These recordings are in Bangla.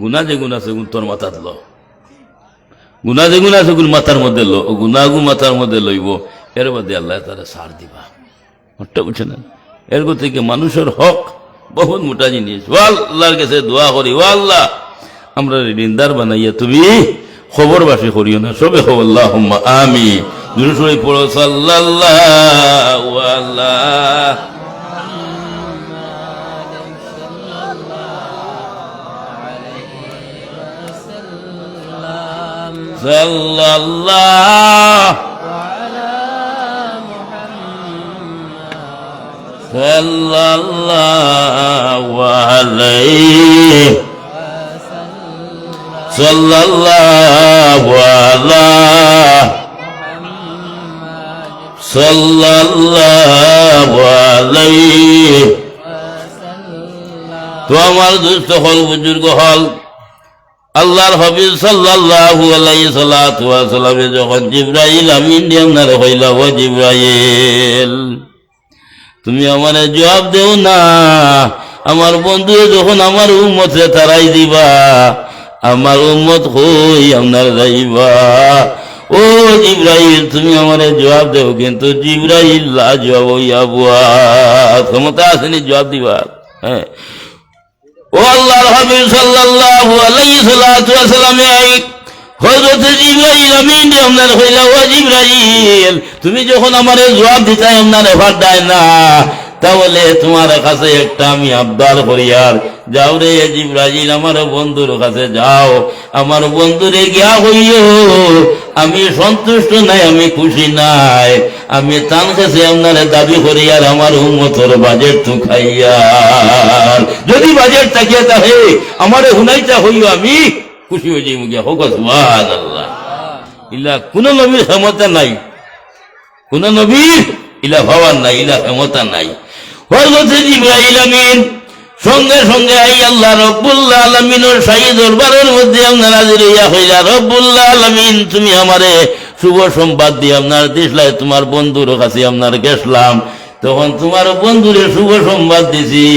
গুণা যে গুণ আছে, গুণ তোর মাথাত ল। গুণা যে গুণ আছে, গুণ মাথার মধ্যে লো। গুণাগু মাথার মধ্যে লইব, এর মধ্যে আল্লাহ তারা সার দিবা। হট্টা বুঝছে না? এর থেকে মানুষের হক, বহুত মোটা জিনিস। ও আল্লাহর কাছে দোয়া করি ও আল্লাহ আমরা রিন্দার বানাইয়া তুমি খবর বাসি করিও না। সবে খবর আমি দুরুসুরি পড়ো, সাল্লাল্লাহু আল্লাহ সাল্লাল্লাহ সাল্লাল্লাহু আলাইহি সাল্লাল্লাহু আলাইহি সাল্লাল্লাহু আলাইহি তো আমার দুষ্ট হল বুজুর্গ হল। আল্লাহর হাবিব সাল্লাল্লাহু আলাইহি সাল্লাতু ওয়া সাল্লামে যখন জিবরাইল আমিন দিয়ে আপনার হইলা ও জিবরাইল। তুমি আমারে জবাব দেও না। আমার বন্ধু যখন আমার উম্মতে তারাই দিবা, আমার উম্মত হই আপনার যাইবা। ও জিব্রাইল, তুমি আমারে জবাব দেও, কিন্তু জিব্রাইল লা জবাব হইয়া বুয়া। ক্ষমতা আসেনি জবাব দিবা হ্যাঁ। তুমি যখন আমারে জবাব দিতাই আপনার এফার দেয় না, তাহলে তোমার কাছে একটা আমি আবদার করি, আর যাও রে জিব্রাজিল আমার বন্ধুর কাছে যাও, আমার বন্ধুরে গিয়া হইও আমি সন্তুষ্ট নাই, আমি খুশি নাই, আমি তান কাছে আপনার দাবি করি, আর আমার উন্মতর বাজেট তো খাইয়ার বাজেট থাকিয়ে তাহে, আমার হুনাইটা হইও আমি। খুশি হয়ে যাই মুগিয়া হোক আল্লাহ ইলা কোন নবীর ক্ষমতা নাই। কোন নবীর ইলা ভাবার নাই, ইলা ক্ষমতা নাই। আমিন, সঙ্গে সঙ্গে আই আল্লাহ রব্বুল্লাহ আলমিনের দরবারের মধ্যে আপনার হাজির হইয়া হইলা রব্বুল্লাহ আলমিন, তুমি আমারে শুভ সংবাদ দিয়ে আপনার দিসলাই তোমার বন্ধুর কাছে আপনার গেছলাম তখন তোমার বন্ধুরে শুভ সংবাদ দিছি।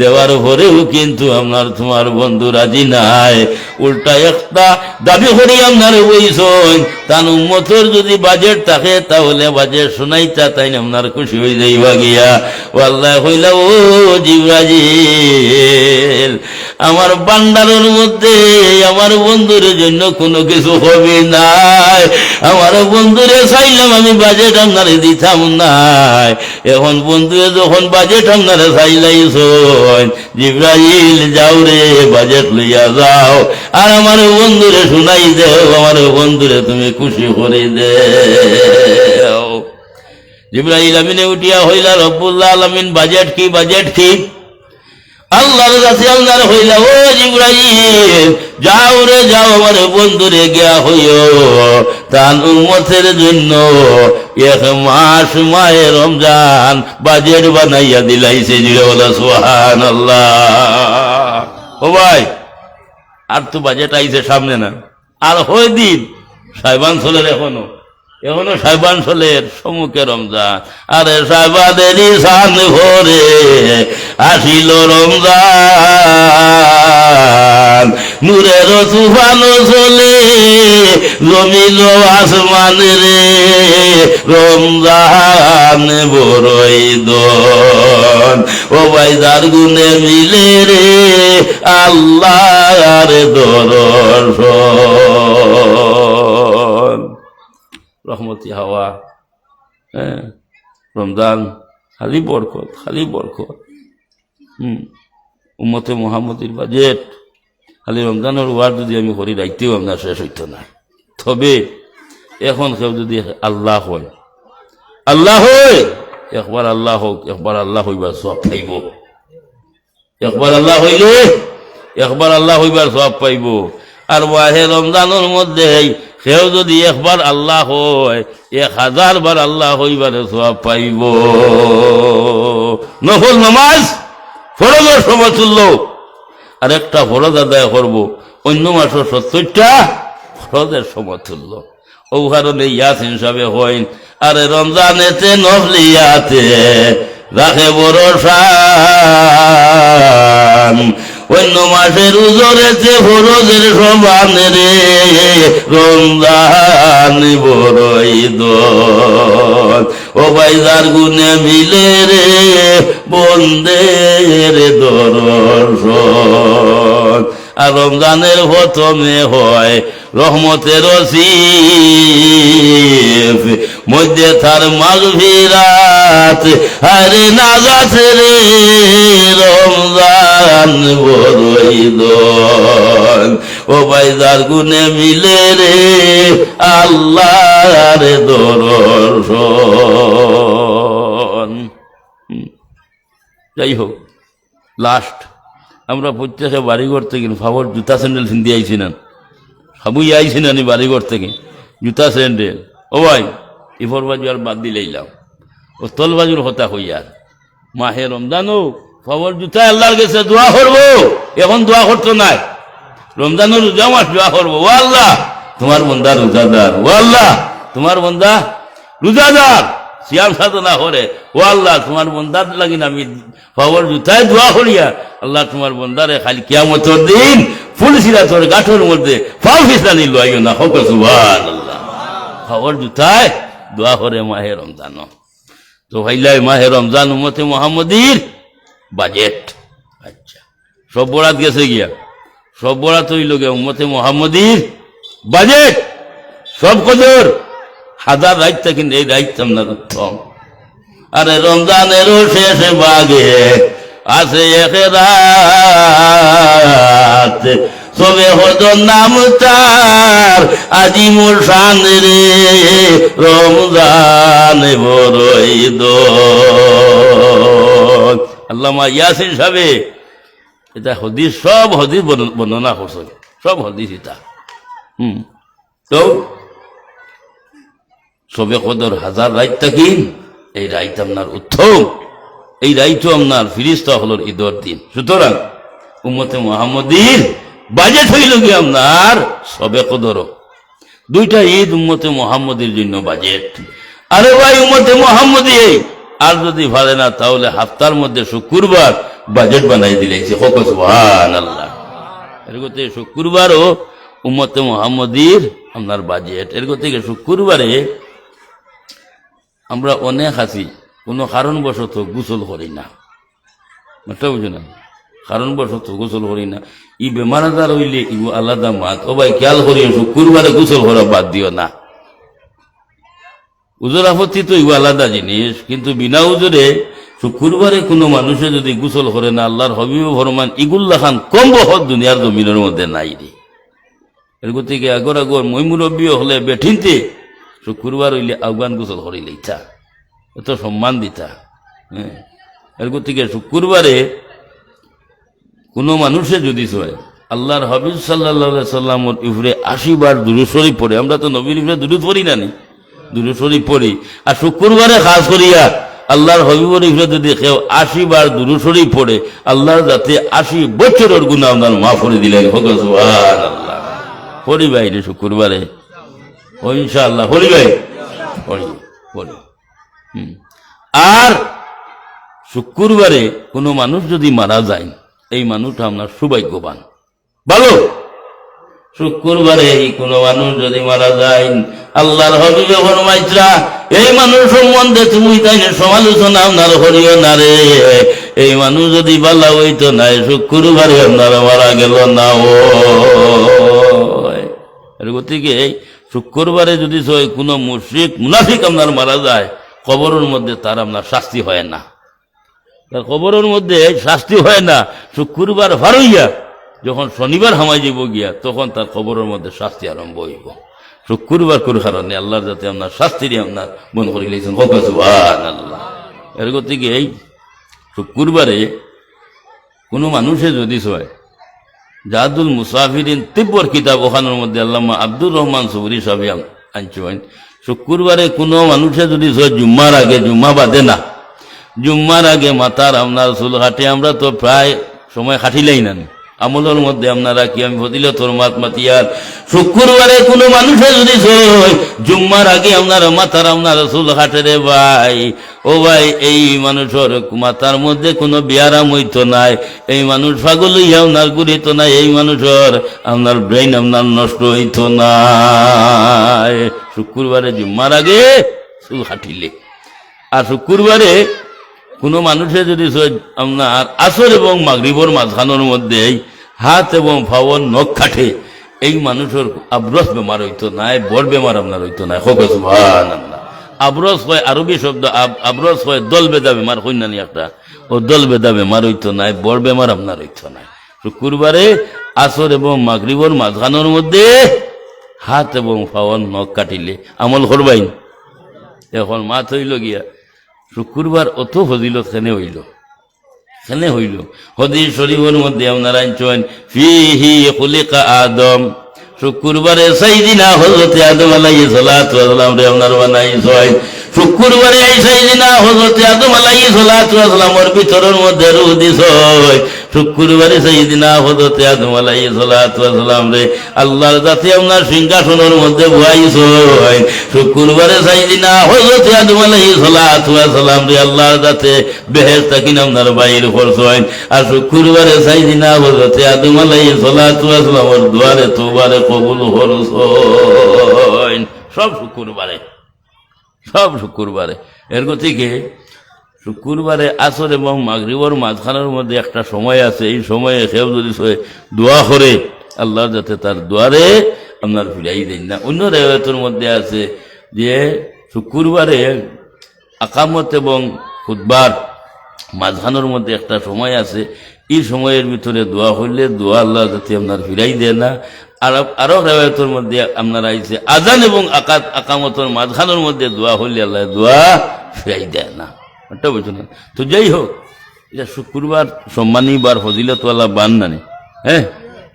দেওয়ার পরেও কিন্তু আপনার তোমার বন্ধু রাজি নাই। উল্টা একটা দাবি করি আপনার বইছন, তার উন্মতর যদি বাজেট থাকে তাহলে বাজেট শোনাইতা তাই আপনার খুশি হয়ে যাইবা গিয়া। আল্লাহ হইলা ও জিবরাজিল আমার বান্ডারের মধ্যে, আমার বন্ধুর জন্য কোনো কিছু হবে নাই। আমার বন্ধুরে চাইলাম আমি বাজেট আপনারে দিতাম নাই। এখন বন্ধুরে যখন বাজেট আপনারে চাইলাইছ জিব্রাইল, যাও রে বাজেট লইয়া যাও। আর আমার বন্ধুরে শুনাই দেও, আমার বন্ধুরে তুমি খুশি করে দেও। জিব্রাইল আমিনে উঠিয়া হইলা রব্বুল্লাহ আলমিন বাজেট কি বাজেট কি? আল্লাহর কাছে আল্লাহর হইলা, ও জিব্রাইল, যাও রে, যাও আমার বন্ধুরে, গিয়া হইও। তান উম্মতের জন্য এক মাস মায়ে রমজান বাজেট বানাইয়া দিলাইছে জিরে বলা সুহান আল্লাহ ও ভাই, আর তো বাজেট আইছে সামনে না। আর হয়ে দিন সাহেবাঞ্চলের এখনও। এখনও সাহেবাঞ্চলের সম্মুখে রমজান। আরে সাহেবাদেরই সান ভরে আসিল রমজান। নূরের তুফান চলে জমিল আসমান রে। রমজান বড়ই দন ও ভাই যার গুনে মিলে রে আল্লাহর দর্শন। রহমতি হাওয়া হ্যাঁ রমজান, খালি বরকত খালি বরকত। হুম, উম্মতে মোহাম্মতির বাজেট, খালি রমজানের ওয়ার যদি আমি করি, রাইতেও আপনার শেষ হইতো না। তবে এখন কেউ যদি আল্লাহ হয় আল্লাহ হয়, একবার আল্লাহ হোক, একবার আল্লাহ হইবার সব পাইব। একবার আল্লাহ হইলে, একবার আল্লাহ হইবার সব পাইব। আর ওয়াহে রমজানের মধ্যে সেও যদি একবার আল্লাহ হয়, এক হাজার বার আল্লাহ হইবার সব পাইব। নফল নামাজ ফরজের সমতুল্য আর একটা ফরজ আদায় করব। অন্য মাসের সত্তরটা ফরজের সমতুল্য ও কারণে ইয়াস হিসাবে হইন। আরে রমজানেতে নফলিয়াতে রাখে বড় অন্য মাসের উজরেছে ফরজের সমান রে, রমজান বড়ই ও বাইজার গুনে মিলে রে, বন্দের দর্শন আর রমজানের প্রথমে হয় রহমতের রসিফ মধ্যে তার মাগভিরাত আরে নাজাত রে রমজান বড়ই ও বাইদার গুনে মিলে রে আল্লাহর দর্শন। হুম। যাই হোক লাস্ট আমরা প্রত্যেকে বাড়িঘর থেকে ফাবর জুতা স্যান্ডেল হিন্দি আইছি না সবই আইছি নি বাড়িঘর থেকে, জুতা স্যান্ডেল। ও ভাই ইফর বাজু আর বাদ দিলেইলাম ও তল বাজুর হতা হই আর মাহে রমজানও ফাবর জুতা আল্লাহর কাছে দোয়া করব। এখন দোয়া করতো নাই। রমজানের রোজা মাস দোয়া করব। ও আল্লাহ, তোমার বন্দা রোজাদার। ও আল্লাহ, তোমার বন্দা রোজাদার। সিয়াম সাধনা করে। ও আল্লাহ, তোমার বন্দার না আমি খবর জুতায় দোয়া করিয়া আল্লাহ তোমার বন্দারে খালি কিয়ামতর দিন ফুল সিরা তোর গাঠর মধ্যে ফাউ ফিসানি লইও না হোক আল্লাহ খবর জুতায় দোয়া করে মাহে রমজান। তো ভাইলাই মাহে রমজান উমতে মোহাম্মদীর বাজেট আচ্ছা সব বরাত গেছে গিয়া। সব বরাত হইল গিয়া উম্মতে মোহাম্মদীর বাজেট সব কদর। হাজার রাইত কিন্তু এই রাইত আপনার উত্তম আরে রমজানেরও শেষ বাগে আছে এক রাত। সবে হত নাম তার আজি মোর শান রে, রমজান আল্লামা ইয়াসিন সাহেবে, এটা হদিস, সব হদিস বর্ণ- বর্ণনা করছে সব হদিস এটা। হুম। তো সবে কদর হাজার রাইত থাকিন এই রাইত আপনার উত্তম। এই রাইতো আপনার ফিরিস্তা হলোর ঈদর দিন। সুতরাং, উম্মতে মোহাম্মদীর বাজেট হইল কি আপনার? সবে কদর। দুইটা ঈদ উম্মতে মোহাম্মদের জন্য বাজেট। আরে ভাই, উম্মতে মোহাম্মদী আর যদি ভালে না, তাহলে হাফতার মধ্যে শুক্রবার বাজেট বানাই দিলেছে হোক সুবহান আল্লাহ শুক্রবারও উম্মতে মোহাম্মদীর আপনার বাজেট। এর গতি শুক্রবারে আমরা অনেক আছি। কোনো কারণবশত গোসল করি না। বুঝতে বুঝো না কারণবশত গোসল করি না। ই বেমার আজার হইলে ইগো আলাদা মাত? ও ভাই, খেয়াল করি শুক্রবারে গোসল করা বাদ দিও না। উজোর আপত্তি তো ইগো আলাদা জিনিস, কিন্তু বিনা উজোরে শুক্রবারে কোনো মানুষে যদি গোসল করে না, আল্লাহর হবিব ভরমান ইগুল্লা খান কম বহত দুনিয়ার জমিনের মধ্যে নাই রে। এর গতিকে আগর আগর মই মুরব্বী হলে বেঠিনতে শুক্রবার হইলে আহ্বান গোসল করিলে ইচ্ছা এত সম্মান দিতা। হ্যাঁ। এর গতিকে শুক্রবারে কোনো মানুষে যদি চয় আল্লাহর হাবিজ সাল্লাহ সাল্লামর ইফরে আশি বার দূরস্বরী পড়ে, আমরা তো নবীর ইফরে দূরত পড়ি না নি? দূরস্বরী পড়ি। আর শুক্রবারে খাস করিয়া আল্লাহর হবিবর ইফরে যদি কেউ আশি বার দূরস্বরী পড়ে, আল্লাহর যাতে আশি বছরের গুণা আপনার মাফ করে দিলেন। সুবহানাল্লাহ। পড়ি বাইরে শুক্রবারে। ও ইনশাআল্লাহ, পড়ি ভাই। পড়ি পড়ি। আর শুক্রবারে কোনো মানুষ যদি মারা যায় এই মানুষটা আপনার সৌভাগ্যবান। ভালো। শুক্রবারে এই কোনো মানুষ যদি মারা যায় আল্লাহর হবিবে এই মানুষ সম্বন্ধে তুমি তাই সমালোচনা আপনার হরিও না রে। এই মানুষ যদি বালা হইতো নাই শুক্রবারে আপনার মারা গেল না ও। গতিকে এই শুক্রবারে যদি কোনো মুশ্রিক মুনাফিক আপনার মারা যায় কবরের মধ্যে তার আপনার শাস্তি হয় না। কবরের মধ্যে শাস্তি হয় না। শুক্রবার ভার হইয়া যখন শনিবার হামাই যাব গিয়া, তখন তার কবরের মধ্যে শাস্তি আরম্ভ হইব। শুক্রবার করে কারণে আল্লাহর যাতে আপনার শাস্তি আপনার মন করে লিখছেন আল্লাহ এর গতিকে এই? শুক্রবারে কোনো মানুষে যদি হয় জাদুল মুসাফিরিন তিব্বর কিতাব ওখানের মধ্যে আল্লামা আব্দুর রহমান সুবরি সাহেব আনছেন শুক্রবারে কোনো মানুষে যদি জুম্মার আগে জুম্মা বাদে না। জুম্মার আগে মাতার আপনার চুল কাটে আমরা তো প্রায় সময় কাটিলেই না। আমলের মধ্যে আপনারা কি, আমি ফজিলতর মাত মাতিয়ার শুক্রবারে কোনো মানুষে যদি জুম্মার আগে আপনার মাথার আপনার চুল হাটে রে ভাই। ও ভাই, এই মানুষের মাথার মধ্যে কোনো বিয়ারাম হইতো নাই। এই মানুষ পাগল হইয়া আপনার গুড়িত নাই। এই মানুষের আপনার ব্রেন আপনার নষ্ট হইতো নাই। শুক্রবারে জুম্মার আগে চুল হাঁটিলে। আর শুক্রবারে কোনো মানুষের যদি আপনার আসর এবং মাগরিবর মাঝখানোর মধ্যে হাত এবং ফাওয়ার নখ কাটে, এই মানুষের আব্রস বেমার হইতো নাই বড় বেমার আপনার হইতো হোক আব্রস হয় আরবি শব্দ, আব- আব্রস হয় দল বেদা বেমার হই না একটা? ও দল বেদা বেমার হইতো নাই বড় বেমার আপনার হইতো নাই শুক্রবারে আসর এবং মাগরিবর মাঝখানোর মধ্যে হাত এবং ফাওয়ার নখ কাটিলে আমল করবাইন। এখন মাত হইল গিয়া শুক্রবার অত ফজিলত সেনে হইল। সেনে হইল। হদির শরীফের মধ্যে আপনারা ফি হি খুলিকা আদম। শুক্রবারে সাইদিনা হজরতে আদম আলাইহি সালাতু ওয়া সালাম রে আপনার বানাইছেন। শুক্রবারে এই সাইদিনা হজরতে আদম আলাইহি সালাতু ওয়া সালামের ভিতরের মধ্যে রূহ দিছয় শুক্রবারে সাইদিনা হজরতে আদম ওয়া সালাম রে, আল্লাহর জাতি আপনার সিংহাসনের মধ্যে বহাইছেন শুক্রবারে সাইদিনা হজরতে আদম আলাইহি সালাম রে, আল্লাহর জাতে বেহেশত কিন আপনার বাইর করছেন। আর শুক্রবারে সাইদিনা হজরতে আদম সালাতু সালামের দুয়ারে তোবারে কবুল করছেন। সব শুক্রবারে সব শুক্রবারে। এর গতিকে শুক্রবারে আসর এবং মাগরিবর মাঝখানের মধ্যে একটা সময় আছে, এই সময়ে কেউ যদি দোয়া করে, আল্লাহ যাতে তার দুয়ারে আপনার ফিরাই দেন না। অন্য রেওয়ায়তের মধ্যে আছে যে শুক্রবারে আকামত এবং খুদবার মাঝখানোর মধ্যে একটা সময় আছে, এই সময়ের ভিতরে দোয়া হইলে দোয়া আল্লাহ যাতে আপনার ফিরাই দেয় না। আর আরও রেওয়ায়তের মধ্যে আপনার আইছে, আজান এবং আকাত আকামতর মাঝখানোর মধ্যে দোয়া হইলে আল্লাহ দোয়া ফিরাই দেয় না। ওটা বুঝছ না। তো যাই হোক, এটা শুক্রবার সম্মানী বার আল্লাহ বান নানে হ্যাঁ?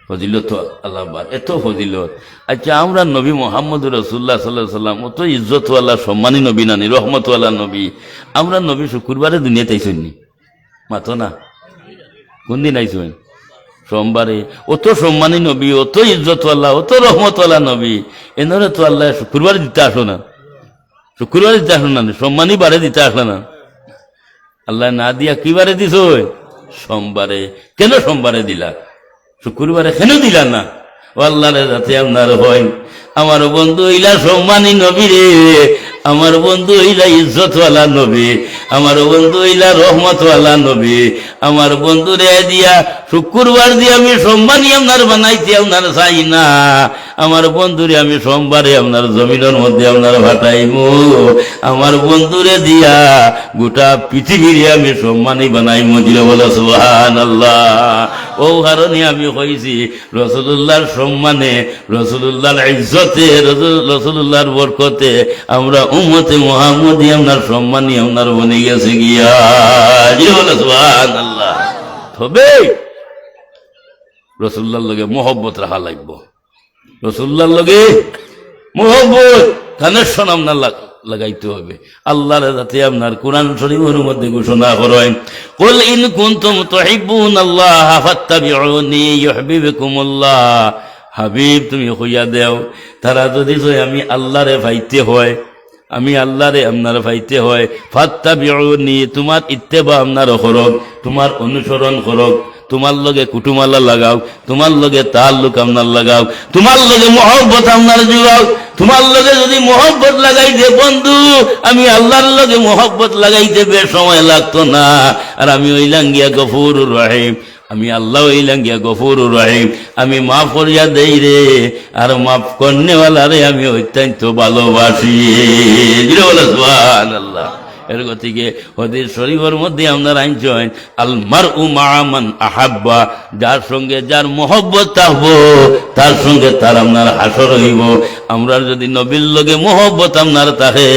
ফজিলত আল্লাহ বার এত ফজিলত। আচ্ছা আমরা নবী মোহাম্মদ রসুল্লাহ সাল্লাহ সাল্লাম অত ইজ্জতওয়ালা সম্মানী নবী নানি রহমতওয়ালা নবী। আমরা নবী শুক্রবারে দুনিয়াতে আইসনি মাতো না? কোন দিন আইসবেন সোমবারে। অত সম্মানী নবী, অত ইজ্জতওয়ালা অত রহমতওয়ালা নবী। এনারে তো আল্লাহ শুক্রবারে দিতে আসো না। শুক্রবারে দিতে আসো না সম্মানী বারে দিতে আসলো না। আল্লাহ না দিয়া কি বারে দিছ সোমবারে। কেন সোমবারে দিলা? শুক্রবারে কেন দিলা না? ও আল্লাহরে যাতে আপনার হয়। আমার বন্ধু ইলা সম্মানী নবী রে, আমার বন্ধু ইলা ইজ্জতওয়ালা নবী, আমার বন্ধু ইলা রহমতওয়ালা নবী, আমার বন্ধু রে দিয়া শুক্রবার দিয়ে আমি সম্মানী আপনার বানাইতে আপনার চাই না। আমার বন্ধুরে আমি সোমবারে আপনার জমিনের মধ্যে আপনার ভাটাইমু। আমার বন্ধুরে দিয়া গোটা পৃথিবীরে আমি সম্মানী বানাই মজিরে বলে সুহান আল্লাহ ও কারণে আমি কইছি রসুল্লাহর সম্মানে রসুল্লাহর ইজ্জতে রসুল্লাহর বরকতে আমরা উম্মতে মোহাম্মদী আপনার সম্মানী, আপনার বনে গেছে গিয়া। তবে রসুল্লাহর লগে মোহব্বত রাখা লাগবো। রসুল্লার লগে মোহব্বত কানেকশন আপনার লাগ- লাগাইতে হবে। আপনার কোরআন শরীফের মধ্যে ঘোষণা করেন, কুল ইন কুনতুম তুহিব্বুন আল্লাহ ফাত্তাবিউনি হাবিব, তুমি হইয়া দেও। তারা যদি আমি আল্লাহরে ভাইতে হয়, আমি আল্লাহরে আপনার ভাইতে হয় ফাত্তা বিউনি তোমার ইত্তেবা আপনার করক তোমার অনুসরণ করক, তোমার লগে কুটুমালা লাগাও, তোমার লগে তাল্লুক লোক আপনার লাগাও, তোমার লগে মহব্বত আপনার জুগাও, তোমার লগে যদি মহব্বত লাগাই দে বন্ধু, আমি আল্লাহর লগে মহব্বত লাগাইতে বেশ সময় লাগতো না। আর আমি ওইলাম গিয়া গফুর রহিম। আমি আল্লাহ ইলাঙ্গিয়া গিয়া গফুর রহিম। আমি মাফ করিয়া দেই রে, আর মাফ করনেওয়ালা রে, আমি অত্যন্ত ভালোবাসি। আল্লাহ এর গতিকে হদির মধ্যে আপনার আইনছেন আল মার আহাব্বা, যার সঙ্গে যার মহব্বত থাকব তার সঙ্গে তার আপনার হাসর হইব আমরা যদি নবীর লগে মহব্বত আপনার থাকে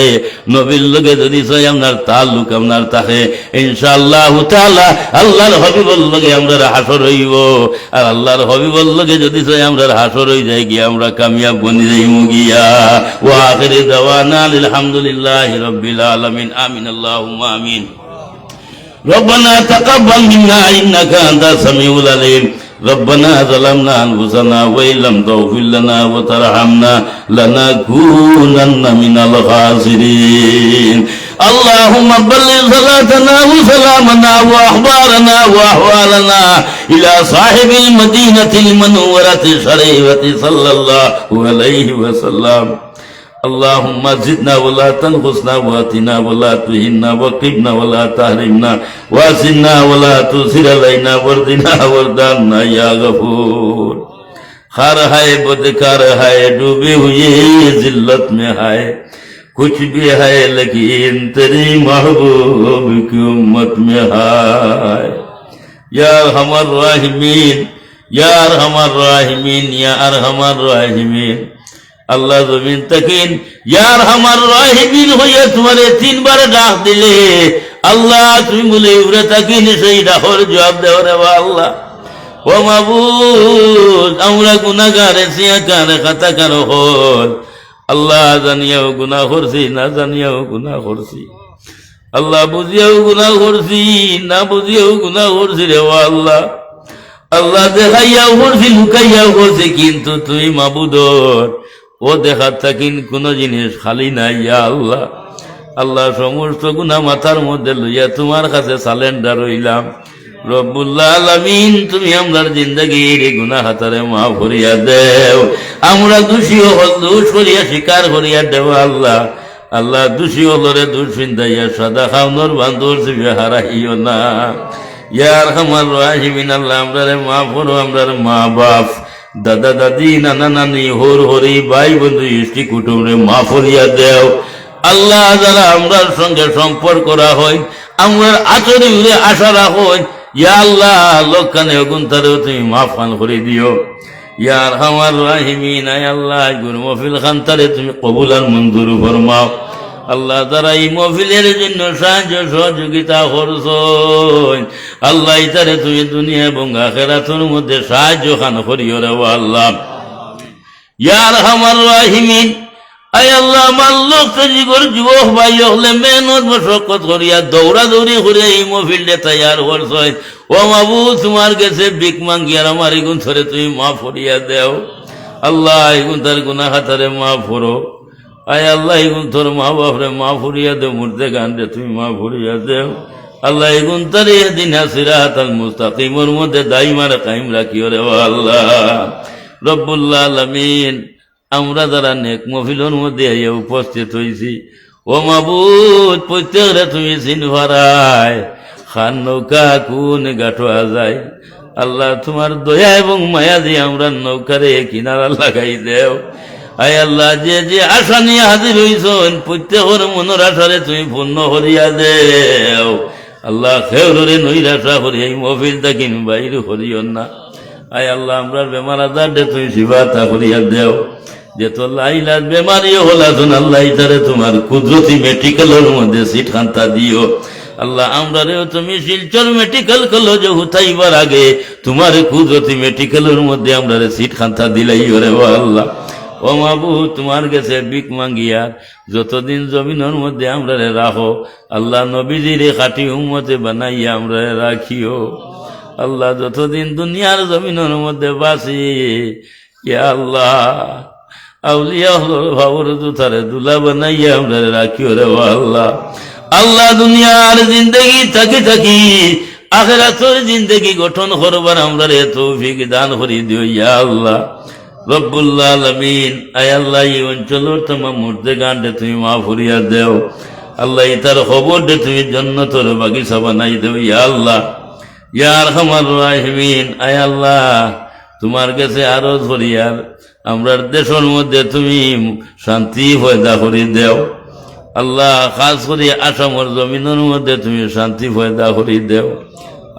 নবীর লগে যদি সই আপনার তাল্লুক আপনার থাকে ইনশাআল্লাহ তাআলা আল্লাহর হবিবর লগে আমরা হাসর হইব আর আল্লাহর হবিবর লগে যদি সই আমরা হাসর হই যাই গিয়া আমরা কামিয়াব বনি যাইমু গিয়া ওয়া আখিরি দাওয়ানা আলহামদুলিল্লাহি রাব্বিল আলামিন আমিন আল্লাহুম্মা আমিন ربنا تقبل منا انك انت السميع العليم ربنا ظلمنا أنفسنا وإن لم تغفر لنا وترحمنا لنكونن من الخاسرين. اللهم بلغ صلاتنا وسلامنا وأخبارنا وأحوالنا إلى صاحب المدينة المنورة الشريفة صلى الله عليه وسلم. اللهم زدنا ولا تنقصنا واتنا ولا تهنا وقبنا ولا تحرمنا واسنا ولا تسر علينا وردنا وردانا يا غفور خر ہے بدکار ہے ڈوبے ہوئے ذلت میں ہے کچھ بھی ہے لیکن تیری محبوب کی امت میں ہے یا ہمر راہمین یا ارحم الراحمین یا ارحم الراحمین আল্লাহ জমিন তাকিন। ইয়ার আমার রাহিমিন, হইয়া তোমারে তিনবার ডাক দিলে। আল্লাহ, তুমি বলে উড়ে তাকিন, সেই ডাকর জবাব দেও রে আল্লাহ। ও মাবুদ, আমরা গুনাগারে সিয়াকারে, খাতাকার হল আল্লাহ জানিয়াও করছি, না জানিয়াও গুনাহ করছি। আল্লাহ বুঝিয়াও গুনাহ করছি, না বুঝিয়াও করছি রে ও আল্লাহ। আল্লাহ দেখাইয়াও করছি, লুকাইয়াও করছি, কিন্তু তুই মাবুদর। ও দেখার থাকিন কোন জিনিস খালি নাই, ইয়া আল্লাহ। আল্লাহ সমস্ত গুণা মাথার মধ্যে লইয়া তোমার কাছে সালেন্ডার হইলাম রব্বুল্লাহ আলামিন, তুমি আমরার জিন্দগির গুনা হাতারে মা ভরিয়া দেও। আমরা দোষী হল, দোষ করিয়া স্বীকার করিয়া দেও আল্লাহ। আল্লাহ দোষী হলরে দোষ চিন্তাইয়া সাদা খাওনর বান্ধর সিবে হারাইও না। ইয়ার আমার রাহিমিন, আল্লাহ আমরারে মা ফরো আমরার মা বাপ দাদা দাদি, নানা নানি, হর হরি, ভাই বন্ধু, ইষ্টি কুটুমরে মা ফরিয়া দেও। আল্লাহ যারা আমরার সঙ্গে সম্পর্ক করা হয়, আমরার আচরি উড়ে আশা রাখোই ইয়া আল্লাহ লোকানে অগুন তারেও তুমি মাফান করে দিও। ইয়ার আমার রাহিমিন, আয় আল্লাহ গুরু মফিল খান তারে তুমি কবুল মঞ্জুর ফরমাও। আল্লাহ তারা এই মফিলের জন্য সাহায্য, সহযোগিতা করছ আল্লাহ তারে তুমি দুনিয়া এবং আখেরাতের মধ্যে সাহায্য খান করিও রে আল্লাহ। ইয়ার আমার রাহিমিন। আয় আল্লাহ, আমার লোক জিগর যুবক ভাই হলে মেহনত মশক্কত করিয়া দৌড়া দৌড়ি করে এই মফিলটা তৈয়ার করছয় ও মাবু তোমার কাছে বিক মাঙ্গিয়ার আমার এগুন ধরে তুমি মা ফরিয়া দেও। আল্লাহ এগুন তার গুনা হাতারে মা ফরো আয় আল্লাহ এগুন তোর মা বাপরে মা ফুরিয়া দেও মুর্দে গান দে, তুমি মা ফুরিয়া দেও। আল্লাহ এগুন তার দিন হাসিরাত আল মুস্তাকিমর মধ্যে দাই দাইমার কাইম রাখিও রে আল্লাহ। রব্বুল্লাহ আলামিন, আমরা যারা নেক মফিলের মধ্যে আইয়া উপস্থিত হয়েছি ও মাবুদ, প্রত্যেকরে তুমি চিন ভরায় খান নৌকা কোন গাঠোয়া যায়। আল্লাহ, তোমার দয়া এবং মায়া দিয়ে আমরা নৌকারে কিনারা লাগাই দেও। আয় আল্লাহ, যে যে আশা নিয়ে হাজির হইছন, প্রত্যেকের মনের আশারে তুমি পূর্ণ করিয়া দেও। আল্লাহ খেউরে নৈরাশা করি, এই মফিল তাকিন বাইরে করিও না। আয় আল্লাহ, আমরা বেমার আজার দে তুমি শিবাতা করিয়া দেও। যে তো লাইলার বেমারিও হলাছন আল্লাহ ইতারে তোমার কুদরতি মেডিকেলের মধ্যে সিট খান্তা দিও। আল্লাহ আমরা রেও তুমি শিলচর মেডিকেল কলেজ হুতাইবার আগে তোমার কুদরতি মেডিকেলের মধ্যে আমরা রে সিট খান্তা দিলাই ওরে আল্লাহ। ও মাবু তোমার গেছে বিক মাঙ্গিয়া যতদিন জমিনের মধ্যে আমরা রাখো, আল্লাহ নবীজির খাটি উম্মতে বানাইয়া আমরা রাখিও। আল্লাহ যতদিন দুনিয়ার জমিনের মধ্যে বাসি ইয়া আল্লাহ, আউলিয়া হলো ভাবর দুথারে দুলা বানাইয়া আমরা রাখিও রে আল্লাহ। আল্লাহ দুনিয়ার জিন্দগি থাকি থাকি, আখেরাতর জিন্দগি গঠন করবার আমরা রে তৌফিক দান করি দিও, ইয়া আল্লাহ। রব্বুল্লাহ আলমিন। আয় আল্লাহ, এই অঞ্চলের তোমার মুর্দে গানটা তুমি মা ফুরিয়া দেও। আল্লাহ তার খবর দে তুমি জন্নতর বাগিচা বানাই দেও, ইয়া আল্লাহ। ইয়ার আমার রাহিমিন, আয় আল্লাহ, তোমার কাছে আরও ধরিয়ার আমরা দেশের মধ্যে তুমি শান্তি পয়দা করে দেও। আল্লাহ, খাস করে আসামর জমিনের মধ্যে তুমি শান্তি ফয়দা করে দেও।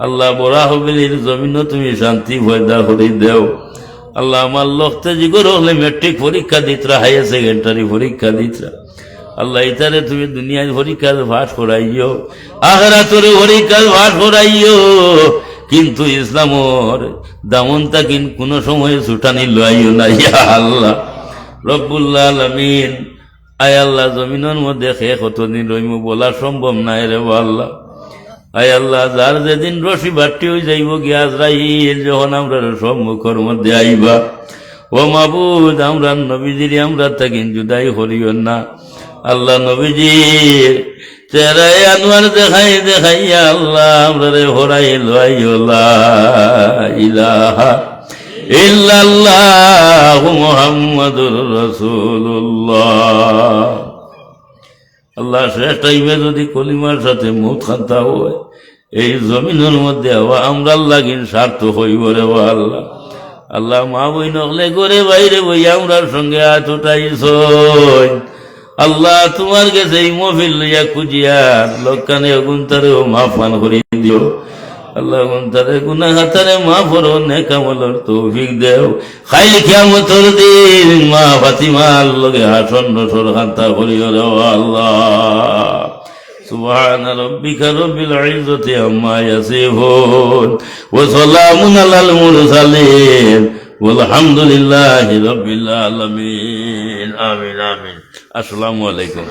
আল্লাহ বড়া হবিলির জমিনও তুমি শান্তি পয়দা করে দেও। আল্লাহ আমার লক্ষ্যে জিগর হলে মেট্রিক পরীক্ষা দিতরা হায়ার সেকেন্ডারি পরীক্ষা দিতরা। আল্লাহ ইতারে তুমি দুনিয়ায় পরীক্ষা ভাস করাইও আহরা তোরে পরীক্ষা ভাস করাইও। কিন্তু ইসলামর দামন তাকিন কোনো সময় ছুটানি লইও না, ইয়া আল্লাহ। রব্বুল্লাহ আলমিন, আয় আল্লাহ, জমিনের মধ্যে খে কতদিন রইমু, বলা সম্ভব নাই রে আল্লাহ। আয় আল্লাহ, যার যেদিন রশি বাট্টি হয়ে যাইব গিয়াজ রাইল যখন আমরা সম্মুখের মধ্যে আইবা। ও মাবুদ, আমরা নবীজির, আমরা তাকিন জুদাই করিও না। আল্লাহ নবীজির চেরাই আনোয়ার দেখাই, দেখাইয়া আল্লাহ আমরা রে হরাই ইলাহা ইল্লাল্লাহু মুহাম্মাদুর রাসূলুল্লাহ। আল্লাহ শেষ টাইমে যদি কলিমার সাথে মুখ খান্তা হয়, এই জমিনের মধ্যে আমরা লাগিন স্বার্থ হইব রে আল্লাহ। আল্লাহ মা বই নকলে করে বাইরে বই আমরার সঙ্গে হাত উঠাইছ আল্লাহ তোমার কাছে এই মফিল লইয়া খুঁজিয়ার লোকানে অগুন্তারেও মাফান করিয়ে দিও। আল্লাহ গুন্তারে গুনা হাতারে মা ফরো নেকামলর তৌফিক দেও খাইল কিয়ামতর দিন মা ফাতিমার লগে হাসন নসর হান্তা করিও রে ও আল্লাহ سبحان ربك رب العزة عما يصفون وسلام على المرسلين والحمد لله رب العالمين آمين آمين السلام عليكم